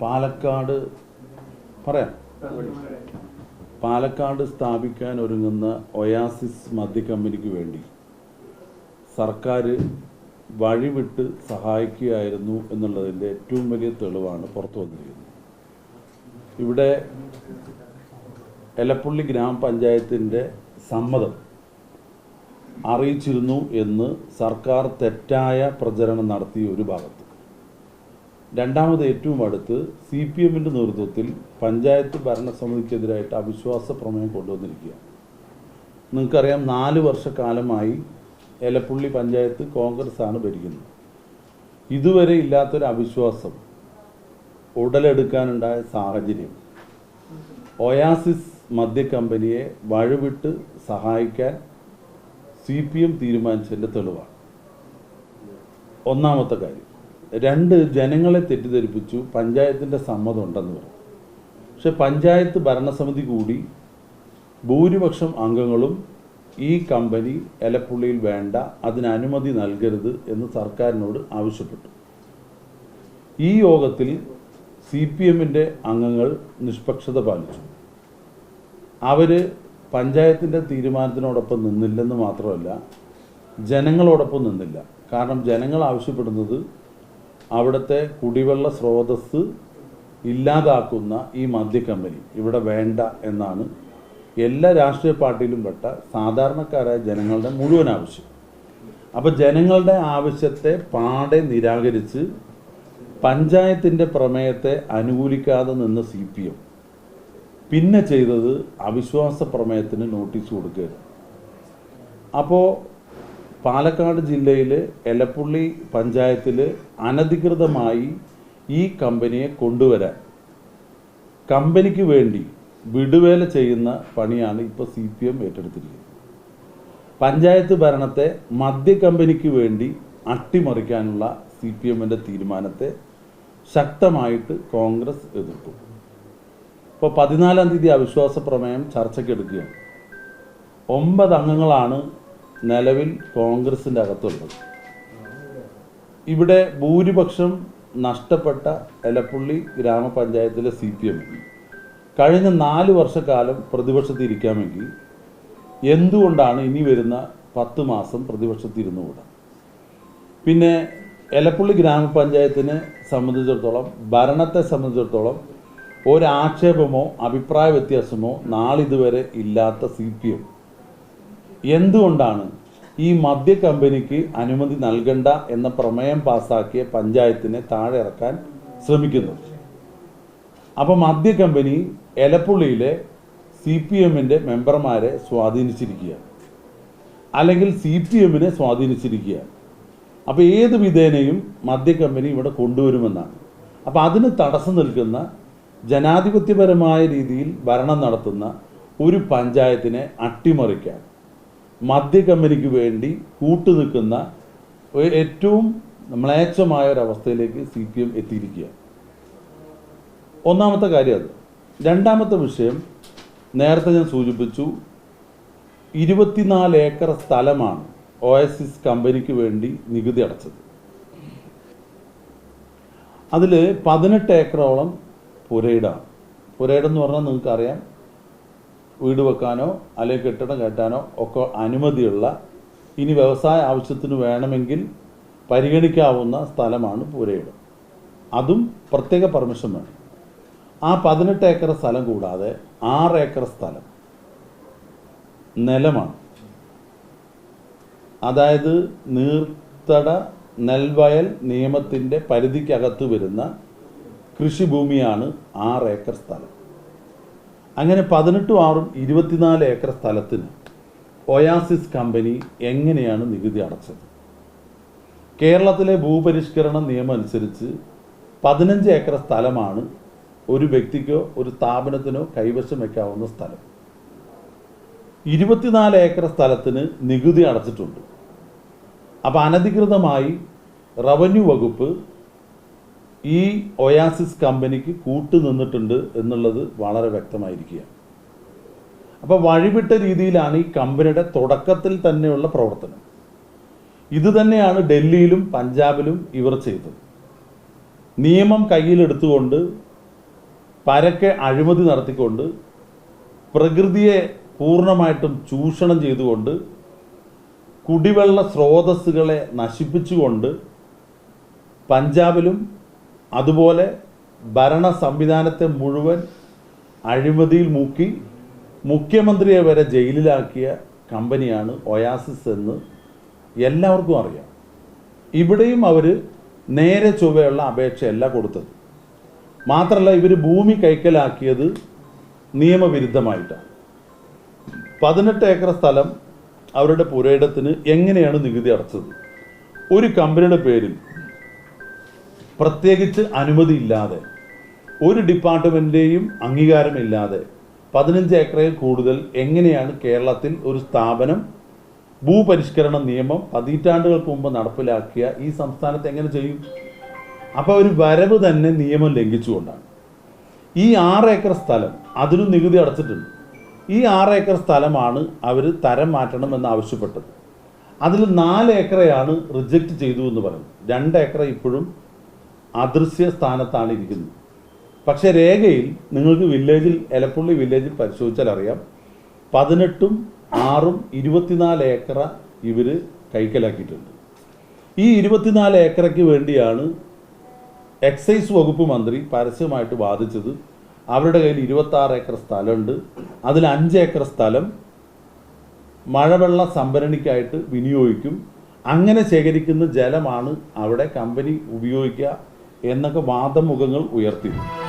പാലക്കാട് പറയാം. പാലക്കാട് സ്ഥാപിക്കാൻ ഒരുങ്ങുന്ന ഒയാസിസ് മദ്യ കമ്പനിക്ക് വേണ്ടി സർക്കാർ വഴിവിട്ട് സഹായിക്കുകയായിരുന്നു എന്നുള്ളതിന്റെ ഏറ്റവും വലിയ തെളിവാണ് പുറത്തു വന്നിരിക്കുന്നത്. ഇവിടെ എലപ്പുള്ളി ഗ്രാമപഞ്ചായത്തിന്റെ സമ്മതം അറിയിച്ചിരുന്നു എന്ന് സർക്കാർ തെറ്റായ പ്രചരണം നടത്തിയ ഒരു ഭാഗത്ത്. രണ്ടാമത് ഏറ്റവും അടുത്ത് സി പി എമ്മിന്റെ നേതൃത്വത്തിൽ പഞ്ചായത്ത് ഭരണസമിതിക്കെതിരായിട്ട് അവിശ്വാസ പ്രമേയം കൊണ്ടുവന്നിരിക്കുക. നിങ്ങൾക്കറിയാം നാല് വർഷക്കാലമായി എലപ്പുള്ളി പഞ്ചായത്ത് കോൺഗ്രസ് ആണ് ഭരിക്കുന്നത്. ഇതുവരെ ഇല്ലാത്തൊരു അവിശ്വാസം ഉടലെടുക്കാനുണ്ടായ സാഹചര്യം. ഒയാസിസ് മദ്യ കമ്പനിയെ വഴിവിട്ട് സഹായിക്കാൻ സി പി എം തീരുമാനിച്ചതിന്റെ തെളിവാണ്. ഒന്നാമത്തെ കാര്യം. രണ്ട് ജനങ്ങളെ തെറ്റിദ്ധരിപ്പിച്ചു പഞ്ചായത്തിന്റെ സമ്മതം ഉണ്ടെന്ന് പറഞ്ഞു. പക്ഷെ പഞ്ചായത്ത് ഭരണസമിതി കൂടി ഭൂരിപക്ഷം അംഗങ്ങളും ഈ കമ്പനി എലപ്പുള്ളിയിൽ വേണ്ട അതിന് അനുമതി നൽകരുത് എന്ന് സർക്കാരിനോട് ആവശ്യപ്പെട്ടു. ഈ യോഗത്തിൽ സി പി എമ്മിന്റെ അംഗങ്ങൾ നിഷ്പക്ഷത പാലിച്ചു. അവർ പഞ്ചായത്തിന്റെ തീരുമാനത്തിനോടൊപ്പം നിന്നില്ലെന്ന് മാത്രമല്ല ജനങ്ങളോടൊപ്പം നിന്നില്ല. കാരണം ജനങ്ങൾ ആവശ്യപ്പെടുന്നത് അവിടുത്തെ കുടിവെള്ള സ്രോതസ് ഇല്ലാതാക്കുന്ന ഈ മദ്യ കമ്പനി ഇവിടെ വേണ്ട എന്നാണ് എല്ലാ രാഷ്ട്രീയ പാർട്ടിയിലും പെട്ട സാധാരണക്കാരായ ജനങ്ങളുടെ മുഴുവൻ ആവശ്യം. അപ്പോൾ ജനങ്ങളുടെ ആവശ്യത്തെ പാടെ നിരാകരിച്ച് പഞ്ചായത്തിന്റെ പ്രമേയത്തെ അനുകൂലിക്കാതെ നിന്ന സി പി എം പിന്നെ ചെയ്തത് അവിശ്വാസ പ്രമേയത്തിന് നോട്ടീസ് കൊടുക്കുകയായിരുന്നു അപ്പോൾ പാലക്കാട് ജില്ലയിൽ എലപ്പുള്ളി പഞ്ചായത്തിൽ അനധികൃതമായി ഈ കമ്പനിയെ കൊണ്ടുവരാൻ കമ്പനിക്ക് വേണ്ടി വിടുവേല ചെയ്യുന്ന പണിയാണ് ഇപ്പോൾ സി പി എം ഏറ്റെടുത്തിരിക്കുന്നത്. പഞ്ചായത്ത് ഭരണത്തെ മദ്യ കമ്പനിക്ക് വേണ്ടി അട്ടിമറിക്കാനുള്ള സി പി എമ്മിന്റെ തീരുമാനത്തെ ശക്തമായിട്ട് കോൺഗ്രസ് എതിർക്കും ഇപ്പോൾ പതിനാലാം തീയതി അവിശ്വാസ പ്രമേയം ചർച്ചയ്ക്കെടുക്കുകയാണ്. ഒമ്പത് അംഗങ്ങളാണ് നിലവിൽ കോൺഗ്രസിന്റെ അകത്തുള്ളത്. ഇവിടെ ഭൂരിപക്ഷം നഷ്ടപ്പെട്ട എലപ്പുള്ളി ഗ്രാമപഞ്ചായത്തിലെ സി പി എം. കഴിഞ്ഞ നാല് വർഷക്കാലം പ്രതിപക്ഷത്തിരിക്കാമെങ്കിൽ എന്തുകൊണ്ടാണ് ഇനി വരുന്ന പത്ത് മാസം പ്രതിപക്ഷത്തിരുന്നുകൂടാ പിന്നെ എലപ്പുള്ളി ഗ്രാമപഞ്ചായത്തിനെ സംബന്ധിച്ചിടത്തോളം ഭരണത്തെ സംബന്ധിച്ചിടത്തോളം ഒരാക്ഷേപമോ അഭിപ്രായ വ്യത്യാസമോ നാളിതുവരെ ഇല്ലാത്ത സി പി എം. എന്തുകൊണ്ടാണ് ഈ മദ്യ കമ്പനിക്ക് അനുമതി നൽകണ്ട എന്ന പ്രമേയം പാസാക്കിയ പഞ്ചായത്തിനെ താഴെ ഇറക്കാൻ ശ്രമിക്കുന്നത് അപ്പോൾ മദ്യ കമ്പനി എലപ്പുള്ളിയിലെ സി പി എമ്മിന്റെ മെമ്പർമാരെ സ്വാധീനിച്ചിരിക്കുക. അല്ലെങ്കിൽ സി പി എമ്മിനെ സ്വാധീനിച്ചിരിക്കുക. അപ്പോൾ ഏത് വിധേനയും മദ്യ കമ്പനി ഇവിടെ കൊണ്ടുവരുമെന്നാണ്. അപ്പോൾ അതിന് തടസ്സം നിൽക്കുന്ന ജനാധിപത്യപരമായ രീതിയിൽ ഭരണം നടത്തുന്ന ഒരു പഞ്ചായത്തിനെ അട്ടിമറിക്കാൻ മദ്യ കമ്പനിക്ക് വേണ്ടി കൂട്ടുനിൽക്കുന്ന നിൽക്കുന്ന ഏറ്റവും മ്ലേച്ഛമായ ഒരവസ്ഥയിലേക്ക് സി പി എം എത്തിയിരിക്കുക. ഒന്നാമത്തെ കാര്യം അത്. രണ്ടാമത്തെ വിഷയം നേരത്തെ ഞാൻ സൂചിപ്പിച്ചു ഇരുപത്തിനാല് ഏക്കർ സ്ഥലമാണ് ഒയസിസ് കമ്പനിക്ക് വേണ്ടി നികുതി അടച്ചത്. അതിൽ പതിനെട്ട് ഏക്കറോളം പുരയിടാണ് പുരയിടം. എന്ന് പറഞ്ഞാൽ നിങ്ങൾക്കറിയാം വീട് വെക്കാനോ അല്ലെങ്കിൽ കെട്ടിടം കെട്ടാനോ ഒക്കെ അനുമതിയുള്ള ഇനി വ്യവസായ ആവശ്യത്തിന് വേണമെങ്കിൽ പരിഗണിക്കാവുന്ന സ്ഥലമാണ് പൂരയുടെ. അതും പ്രത്യേക പെർമിഷൻ വേണം. ആ പതിനെട്ട് ഏക്കർ സ്ഥലം കൂടാതെ ആറ് ഏക്കർ സ്ഥലം നിലമാണ്. അതായത് നീർത്തട നെൽവയൽ നിയമത്തിന്റെ പരിധിക്കകത്ത് വരുന്ന കൃഷിഭൂമിയാണ് ആറ് ഏക്കർ സ്ഥലം. അങ്ങനെ പതിനെട്ടും ആറും ഇരുപത്തിനാല് ഏക്കർ സ്ഥലത്തിന് ഒയാസിസ് കമ്പനി എങ്ങനെയാണ് നികുതി അടച്ചത്? കേരളത്തിലെ ഭൂപരിഷ്കരണ നിയമം അനുസരിച്ച് പതിനഞ്ച് ഏക്കർ സ്ഥലമാണ് ഒരു വ്യക്തിക്കോ ഒരു സ്ഥാപനത്തിനോ കൈവശം വയ്ക്കാവുന്ന സ്ഥലം. ഇരുപത്തിനാല് ഏക്കർ സ്ഥലത്തിന് നികുതി അടച്ചിട്ടുണ്ട്. അപ്പോൾ അനധികൃതമായി റവന്യൂ വകുപ്പ് ഈ ഒയാസിസ് കമ്പനിക്ക് കൂട്ടുനിന്നിട്ടുണ്ട് എന്നുള്ളത് വളരെ വ്യക്തമായിരിക്കുക അപ്പോൾ വഴിവിട്ട രീതിയിലാണ് ഈ കമ്പനിയുടെ തുടക്കത്തിൽ തന്നെയുള്ള പ്രവർത്തനം. ഇത് തന്നെയാണ് ഡൽഹിയിലും പഞ്ചാബിലും ഇവർ ചെയ്തത്. നിയമം കയ്യിലെടുത്തുകൊണ്ട് പരക്കെ അഴിമതി നടത്തിക്കൊണ്ട് പ്രകൃതിയെ പൂർണമായിട്ടും ചൂഷണം ചെയ്തുകൊണ്ട് കുടിവെള്ള സ്രോതസ്സുകളെ നശിപ്പിച്ചുകൊണ്ട് പഞ്ചാബിലും അതുപോലെ ഭരണ സംവിധാനത്തെ മുഴുവൻ അഴിമതിയിൽ മുക്കി മുഖ്യമന്ത്രിയെ വരെ ജയിലിലാക്കിയ കമ്പനിയാണ് ഒയാസിസ് എന്ന് എല്ലാവർക്കും അറിയാം. ഇവിടെയും അവർ നേരെ ചൊവ്വയുള്ള അപേക്ഷയല്ല കൊടുത്തത്. മാത്രമല്ല ഇവർ ഭൂമി കൈക്കലാക്കിയത് നിയമവിരുദ്ധമായിട്ടാണ്. പതിനെട്ട് ഏക്കർ സ്ഥലം അവരുടെ പുരയിടത്തിന് എങ്ങനെയാണ് നികുതി അടച്ചത്? ഒരു കമ്പനിയുടെ പേരിൽ പ്രത്യേകിച്ച് അനുമതിയില്ലാതെ ഒരു ഡിപ്പാർട്ട്മെന്റിന്റെയും അംഗീകാരമില്ലാതെ പതിനഞ്ച് ഏക്കറിൽ കൂടുതൽ എങ്ങനെയാണ് കേരളത്തിൽ ഒരു സ്ഥാപനം ഭൂപരിഷ്കരണ നിയമം പതിറ്റാണ്ടുകൾക്ക് മുമ്പ് നടപ്പിലാക്കിയ ഈ സംസ്ഥാനത്ത് എങ്ങനെ ചെയ്യും? അപ്പോൾ ഒരു വരവ് തന്നെ നിയമം ലംഘിച്ചുകൊണ്ടാണ്. ഈ ആറ് ഏക്കർ സ്ഥലം അതിനും നികുതി അടച്ചിട്ടുണ്ട്. ഈ ആറ് ഏക്കർ സ്ഥലമാണ് അവർ തരം മാറ്റണമെന്ന് ആവശ്യപ്പെട്ടത്. അതിൽ നാല് ഏക്കറയാണ് റിജക്റ്റ് ചെയ്തു എന്ന് പറയുന്നത്. രണ്ട് ഏക്കർ ഇപ്പോഴും അദൃശ്യ സ്ഥാനത്താണ് ഇരിക്കുന്നത്. പക്ഷേ രേഖയിൽ നിങ്ങൾക്ക് വില്ലേജിൽ എലപ്പുള്ളി വില്ലേജിൽ പരിശോധിച്ചാൽ അറിയാം പതിനെട്ടും ആറും ഇരുപത്തിനാല് ഏക്കറ ഇവർ കൈക്കലാക്കിയിട്ടുണ്ട്. ഈ ഇരുപത്തിനാല് ഏക്കറയ്ക്ക് വേണ്ടിയാണ് എക്സൈസ് വകുപ്പ് മന്ത്രി പരസ്യമായിട്ട് വാദിച്ചത്. അവരുടെ കയ്യിൽ ഇരുപത്താറ് ഏക്കർ സ്ഥലമുണ്ട്. അതിൽ അഞ്ച് ഏക്കർ സ്ഥലം മഴവെള്ള സംഭരണിക്കായിട്ട് വിനിയോഗിക്കും. അങ്ങനെ ശേഖരിക്കുന്ന ജലമാണ് അവിടെ കമ്പനി ഉപയോഗിക്കുക എന്നൊക്കെ വാദമുഖങ്ങൾ ഉയർത്തിയിരുന്നു